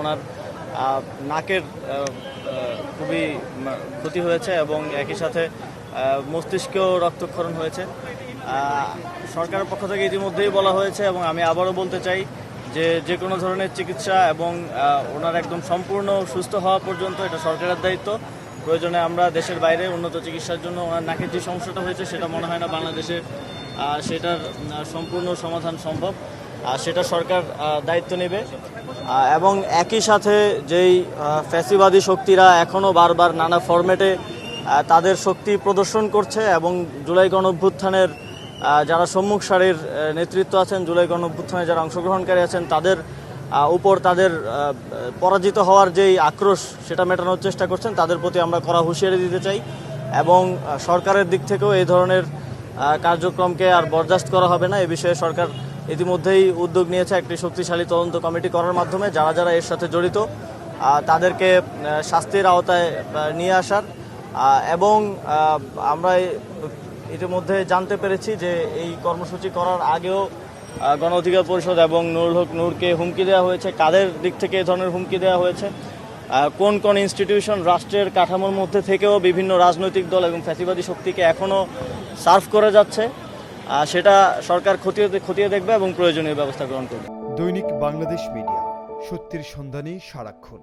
ওনার নাকের খুবই ক্ষতি হয়েছে এবং একই সাথে মস্তিষ্কেও রক্তক্ষরণ হয়েছে। সরকারের পক্ষ থেকে ইতিমধ্যেই বলা হয়েছে এবং আমি আবারও বলতে চাই যে যে কোনো ধরনের চিকিৎসা এবং ওনার একদম সম্পূর্ণ সুস্থ হওয়া পর্যন্ত এটা সরকারের দায়িত্ব। প্রয়োজনে আমরা দেশের বাইরে উন্নত চিকিৎসার জন্য ওনার নাকের যে সমস্যাটা হয়েছে সেটা মনে হয় না বাংলাদেশে সেটার সম্পূর্ণ সমাধান সম্ভব। সেটা সরকার দায়িত্ব নেবে। এবং একই সাথে যেই ফ্যাসিবাদী শক্তিরা এখনও বারবার নানা ফরম্যাটে তাদের শক্তি প্রদর্শন করছে এবং জুলাই গণ অভ্যুত্থানের যারা সম্মুখ সারির নেতৃত্ব আছেন, জুলাই গণ অভ্যুত্থানে যারা অংশগ্রহণকারী আছেন, তাদের উপর তাদের পরাজিত হওয়ার যেই আক্রোশ, সেটা মেটানোর চেষ্টা করছেন, তাদের প্রতি আমরা করা হুঁশিয়ারি দিতে চাই। এবং সরকারের দিক থেকেও এই ধরনের কার্যক্রমকে আর বরদাস্ত করা হবে না। এ বিষয়ে সরকার ইতিমধ্যেই উদ্যোগ নিয়েছে একটি শক্তিশালী তদন্ত কমিটি করার মাধ্যমে, যারা যারা এর সাথে জড়িত তাদেরকে শাস্তির আওতায় নিয়ে আসার। এবং আমরা ইতিমধ্যে জানতে পেরেছি যে এই কর্মসূচি করার আগেও গণ অধিকার পরিষদ এবং নুরুল হক নূরকে হুমকি দেওয়া হয়েছে। কাদের দিক থেকে এ ধরনের হুমকি দেওয়া হয়েছে? কোন কোন ইনস্টিটিউশন রাষ্ট্রের কাঠামোর মধ্যে থেকেও বিভিন্ন রাজনৈতিক দল এবং ফ্যাসিবাদী শক্তিকে এখনও সার্ভ করে যাচ্ছে। সেটা সরকার খতিয়ে খতিয়ে দেখবে এবং প্রয়োজনীয় ব্যবস্থা গ্রহণ করবে। দৈনিক বাংলাদেশ মিডিয়া, সত্যির সন্ধানে সারাক্ষণ।